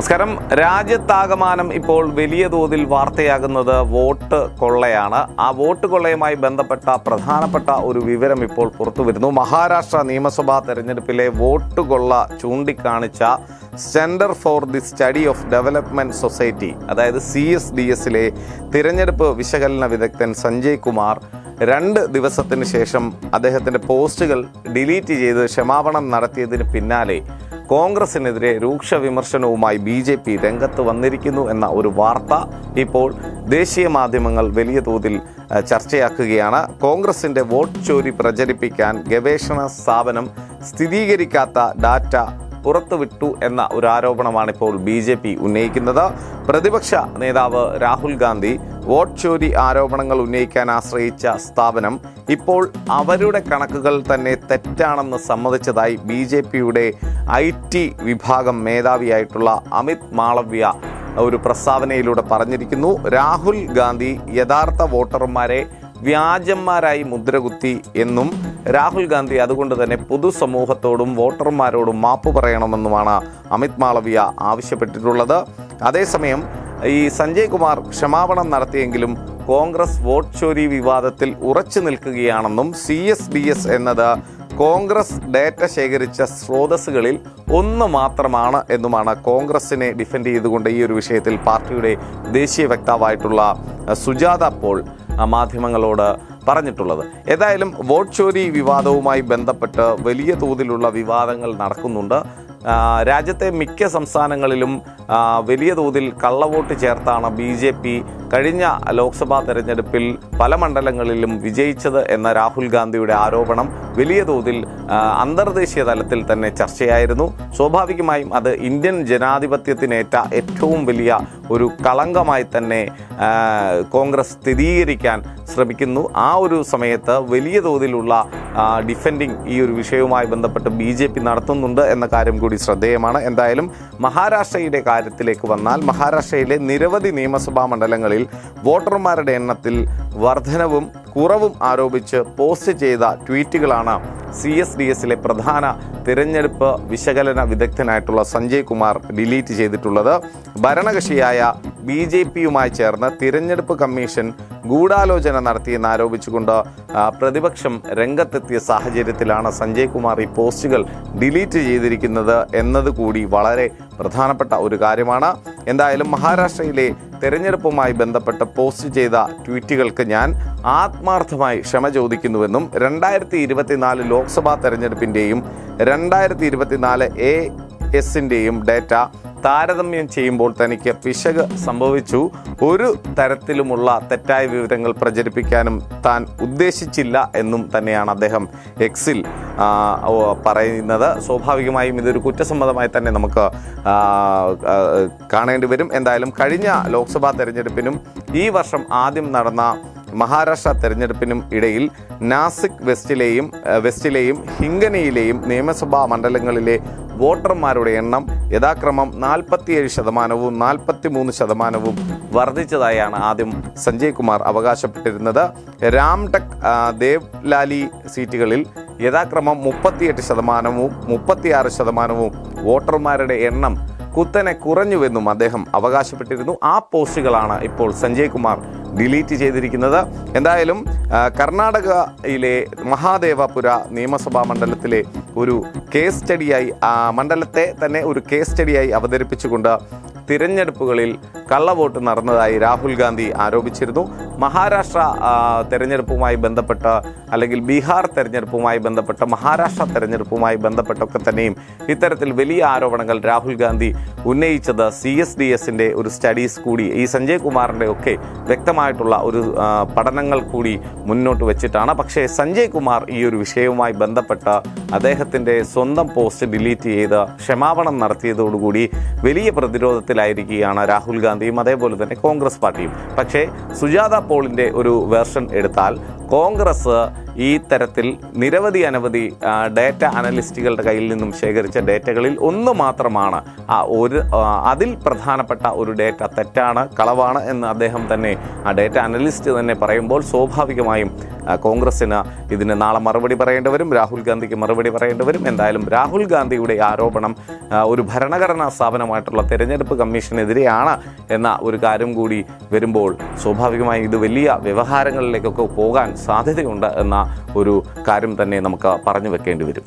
നമസ്കാരം. രാജ്യത്താകമാനം ഇപ്പോൾ വലിയ തോതിൽ വാർത്തയാകുന്നത് വോട്ട് കൊള്ളയാണ്. ആ വോട്ട് കൊള്ളയുമായി ബന്ധപ്പെട്ട പ്രധാനപ്പെട്ട ഒരു വിവരം ഇപ്പോൾ പുറത്തു വരുന്നു മഹാരാഷ്ട്ര നിയമസഭാ തെരഞ്ഞെടുപ്പിലെ വോട്ട് കൊള്ള ചൂണ്ടിക്കാണിച്ച centre for the study of development society അതായത് സി എസ് ഡി എസിലെ തിരഞ്ഞെടുപ്പ് വിശകലന വിദഗ്ധൻ സഞ്ജയ് കുമാർ രണ്ട് ദിവസത്തിന് ശേഷം അദ്ദേഹത്തിന്റെ പോസ്റ്റുകൾ ഡിലീറ്റ് ചെയ്ത് ക്ഷമാപണം നടത്തിയതിന് പിന്നാലെ കോൺഗ്രസിനെതിരെ രൂക്ഷ വിമർശനവുമായി ബി ജെ പി രംഗത്ത് വന്നിരിക്കുന്നു എന്ന ഒരു വാർത്ത ഇപ്പോൾ ദേശീയ മാധ്യമങ്ങൾ വലിയ തോതിൽ ചർച്ചയാക്കുകയാണ്. കോൺഗ്രസിന്റെ വോട്ട് ചോരി പ്രചരിപ്പിക്കാൻ ഗവേഷണ സ്ഥാപനം സ്ഥിരീകരിക്കാത്ത ഡാറ്റ പുറത്തുവിട്ടു എന്ന ഒരു ആരോപണമാണ് ഇപ്പോൾ ബി ജെ പി ഉന്നയിക്കുന്നത്. പ്രതിപക്ഷ നേതാവ് രാഹുൽ ഗാന്ധി വോട്ട് ചോരി ആരോപണങ്ങൾ ഉന്നയിക്കാൻ ആശ്രയിച്ച സ്ഥാപനം ഇപ്പോൾ അവരുടെ കണക്കുകൾ തന്നെ തെറ്റാണെന്ന് സമ്മതിച്ചതായി ബി ജെ പിയുടെ ഐ ടി വിഭാഗം മേധാവിയായിട്ടുള്ള അമിത് മാളവ്യ ഒരു പ്രസ്താവനയിലൂടെ പറഞ്ഞിരിക്കുന്നു. രാഹുൽ ഗാന്ധി യഥാർത്ഥ വോട്ടർമാരെ വ്യാജന്മാരായി മുദ്രകുത്തി എന്നും രാഹുൽ ഗാന്ധി അതുകൊണ്ട് തന്നെ പൊതുസമൂഹത്തോടും വോട്ടർമാരോടും മാപ്പ് പറയണമെന്നുമാണ് അമിത് മാളവിയ ആവശ്യപ്പെട്ടിട്ടുള്ളത്. അതേസമയം ഈ സഞ്ജയ് കുമാർ ക്ഷമാപണം നടത്തിയെങ്കിലും കോൺഗ്രസ് വോട്ട് ചോരി വിവാദത്തിൽ ഉറച്ചു നിൽക്കുകയാണെന്നും സി എസ് ബി എസ് എന്നത് കോൺഗ്രസ് ഡേറ്റ ശേഖരിച്ച സ്രോതസ്സുകളിൽ ഒന്ന് മാത്രമാണ് എന്നുമാണ് കോൺഗ്രസിനെ ഡിഫെൻഡ് ചെയ്തുകൊണ്ട് ഈ ഒരു വിഷയത്തിൽ പാർട്ടിയുടെ ദേശീയ വക്താവായിട്ടുള്ള സുജാത പോൾ മാധ്യമങ്ങളോട് പറഞ്ഞിട്ടുള്ളത്. ഏതായാലും വോട്ട് ചോരി വിവാദവുമായി ബന്ധപ്പെട്ട് വലിയ തോതിലുള്ള വിവാദങ്ങൾ നടക്കുന്നുണ്ട്. രാജ്യത്തെ മിക്ക സംസ്ഥാനങ്ങളിലും വലിയ തോതിൽ കള്ളവോട്ട് ചേർത്താണ് ബി ജെ പി കഴിഞ്ഞ ലോക്സഭാ തെരഞ്ഞെടുപ്പിൽ പല മണ്ഡലങ്ങളിലും വിജയിച്ചത് എന്ന രാഹുൽ ഗാന്ധിയുടെ ആരോപണം വലിയ തോതിൽ അന്തർദേശീയ തലത്തിൽ തന്നെ ചർച്ചയായിരുന്നു. സ്വാഭാവികമായും അത് ഇന്ത്യൻ ജനാധിപത്യത്തിനേറ്റ ഏറ്റവും വലിയ ഒരു കളങ്കമായി തന്നെ കോൺഗ്രസ് സ്ഥിരീകരിക്കാൻ ശ്രമിക്കുന്നു. ആ ഒരു സമയത്ത് വലിയ തോതിലുള്ള ഡിഫെൻഡിങ് ഈ ഒരു വിഷയവുമായി ബന്ധപ്പെട്ട് ബി ജെ പി നടത്തുന്നുണ്ട് എന്ന കാര്യം കൂടി ശ്രദ്ധേയമാണ്. എന്തായാലും മഹാരാഷ്ട്രയുടെ കാര്യത്തിലേക്ക് വന്നാൽ മഹാരാഷ്ട്രയിലെ നിരവധി നിയമസഭാ മണ്ഡലങ്ങളിൽ വോട്ടർമാരുടെ എണ്ണത്തിൽ വർധനവും കുറവും ആരോപിച്ച് പോസ്റ്റ് ചെയ്ത ട്വീറ്റുകളാണ് സി എസ് ഡി എസിലെ പ്രധാന തിരഞ്ഞെടുപ്പ് വിശകലന വിദഗ്ധനായിട്ടുള്ള സഞ്ജയ് കുമാർ ഡിലീറ്റ് ചെയ്തിട്ടുള്ളത്. ഭരണകക്ഷിയായ ബി ജെ പിയുമായി ചേർന്ന് തിരഞ്ഞെടുപ്പ് കമ്മീഷൻ ഗൂഢാലോചന നടത്തിയെന്ന് ആരോപിച്ചുകൊണ്ട് പ്രതിപക്ഷം രംഗത്തെത്തിയ സാഹചര്യത്തിലാണ് സഞ്ജയ് കുമാർ ഈ പോസ്റ്റുകൾ ഡിലീറ്റ് ചെയ്തിരിക്കുന്നത് എന്നതുകൂടി വളരെ പ്രധാനപ്പെട്ട ഒരു കാര്യമാണ്. എന്തായാലും മഹാരാഷ്ട്രയിലെ തെരഞ്ഞെടുപ്പുമായി ബന്ധപ്പെട്ട് പോസ്റ്റ് ചെയ്ത ട്വീറ്റുകൾക്ക് ഞാൻ ആത്മാർത്ഥമായി ക്ഷമ ചോദിക്കുന്നുവെന്നും രണ്ടായിരത്തി ഇരുപത്തിനാല് ലോക്സഭാ തെരഞ്ഞെടുപ്പിന്റെയും രണ്ടായിരത്തി ഇരുപത്തിനാല് എ എസിന്റെയും ഡേറ്റ താരതമ്യം ചെയ്യുമ്പോൾ തനിക്ക് പിശക് സംഭവിച്ചു. ഒരു തരത്തിലുമുള്ള തെറ്റായ വിവരങ്ങൾ പ്രചരിപ്പിക്കാനും താൻ ഉദ്ദേശിച്ചില്ല എന്നും തന്നെയാണ് അദ്ദേഹം എക്സിൽ പറയുന്നത്. സ്വാഭാവികമായും ഇതൊരു കുറ്റസമ്മതമായി തന്നെ നമുക്ക് കാണേണ്ടി വരും. എന്തായാലും കഴിഞ്ഞ ലോക്സഭാ തെരഞ്ഞെടുപ്പിനും ഈ വർഷം ആദ്യം നടന്ന മഹാരാഷ്ട്ര തെരഞ്ഞെടുപ്പിനും ഇടയിൽ നാസിക് വെസ്റ്റിലെയും വെസ്റ്റിലെയും ഹിംഗനയിലെയും നിയമസഭാ മണ്ഡലങ്ങളിലെ വോട്ടർമാരുടെ എണ്ണം യഥാക്രമം നാൽപ്പത്തിയേഴ് ശതമാനവും നാൽപ്പത്തി മൂന്ന് ശതമാനവും വർദ്ധിച്ചതായാണ് ആദ്യം സഞ്ജയ് കുമാർ അവകാശപ്പെട്ടിരുന്നത്. രാംടെക് ദേവ്ലാലി സീറ്റുകളിൽ യഥാക്രമം മുപ്പത്തിയെട്ട് ശതമാനവും മുപ്പത്തിയാറ് ശതമാനവും വോട്ടർമാരുടെ എണ്ണം കുത്തനെ കുറഞ്ഞുവെന്നും അദ്ദേഹം അവകാശപ്പെട്ടിരുന്നു. ആ പോസ്റ്റുകളാണ് ഇപ്പോൾ സഞ്ജയ് കുമാർ ഡിലീറ്റ് ചെയ്തിരിക്കുന്നത്. എന്തായാലും കർണാടകയിലെ മഹാദേവപുര നിയമസഭാ മണ്ഡലത്തിലെ ഒരു കേസ് സ്റ്റഡിയായി ആ മണ്ഡലത്തെ തന്നെ ഒരു കേസ് സ്റ്റഡിയായി അവതരിപ്പിച്ചുകൊണ്ട് തിരഞ്ഞെടുപ്പുകളിൽ കള്ളവോട്ട് നടന്നതായി രാഹുൽ ഗാന്ധി ആരോപിച്ചിരുന്നു. മഹാരാഷ്ട്ര തെരഞ്ഞെടുപ്പുമായി ബന്ധപ്പെട്ട് അല്ലെങ്കിൽ ബീഹാർ തെരഞ്ഞെടുപ്പുമായി ബന്ധപ്പെട്ട് മഹാരാഷ്ട്ര തെരഞ്ഞെടുപ്പുമായി ബന്ധപ്പെട്ടൊക്കെ തന്നെയും ഇത്തരത്തിൽ വലിയ ആരോപണങ്ങൾ രാഹുൽ ഗാന്ധി ഉന്നയിച്ചത് സി എസ് ഡി എസിന്റെ ഒരു സ്റ്റഡീസ് കൂടി ഈ സഞ്ജയ് കുമാറിന്റെ ഒക്കെ വ്യക്തമായിട്ടുള്ള ഒരു പഠനങ്ങൾ കൂടി മുന്നോട്ട് വെച്ചിട്ടാണ്. പക്ഷേ സഞ്ജയ് കുമാർ ഈ ഒരു വിഷയവുമായി ബന്ധപ്പെട്ട് അദ്ദേഹത്തിന്റെ സ്വന്തം പോസ്റ്റ് ഡിലീറ്റ് ചെയ്ത് ക്ഷമാപണം നടത്തിയതോടുകൂടി വലിയ പ്രതിരോധത്തിലായിരിക്കുകയാണ് രാഹുൽ ഗാന്ധിയും അതേപോലെ തന്നെ കോൺഗ്രസ് പാർട്ടിയും. പക്ഷേ സുജാത പോളിന്റെ ഒരു വേർഷൻ എടുത്താൽ കോൺഗ്രസ് ഈ തരത്തിൽ നിരവധി അനവധി ഡേറ്റ അനലിസ്റ്റുകളുടെ കയ്യിൽ നിന്നും ശേഖരിച്ച ഡേറ്റകളിൽ ഒന്ന് മാത്രമാണ്. ആ ഒരു അതിൽ പ്രധാനപ്പെട്ട ഒരു ഡേറ്റ തെറ്റാണ് കളവാണ് എന്ന് അദ്ദേഹം തന്നെ ആ ഡേറ്റ അനലിസ്റ്റ് തന്നെ പറയുമ്പോൾ സ്വാഭാവികമായും കോൺഗ്രസിന് ഇതിന് നാളെ മറുപടി പറയേണ്ടവരും രാഹുൽ ഗാന്ധിക്ക് മറുപടി പറയേണ്ടവരും എന്തായാലും രാഹുൽ ഗാന്ധിയുടെ ആരോപണം ഒരു ഭരണഘടനാ സ്ഥാപനമായിട്ടുള്ള തെരഞ്ഞെടുപ്പ് കമ്മീഷനെതിരെയാണ് എന്ന ഒരു കാര്യം കൂടി വരുമ്പോൾ സ്വാഭാവികമായും ഇത് വലിയ വ്യവഹാരങ്ങളിലേക്കൊക്കെ പോകാൻ സാധ്യതയുണ്ട് എന്ന ഒരു കാര്യം തന്നെ നമുക്ക് പറഞ്ഞു വെക്കേണ്ടി വരും.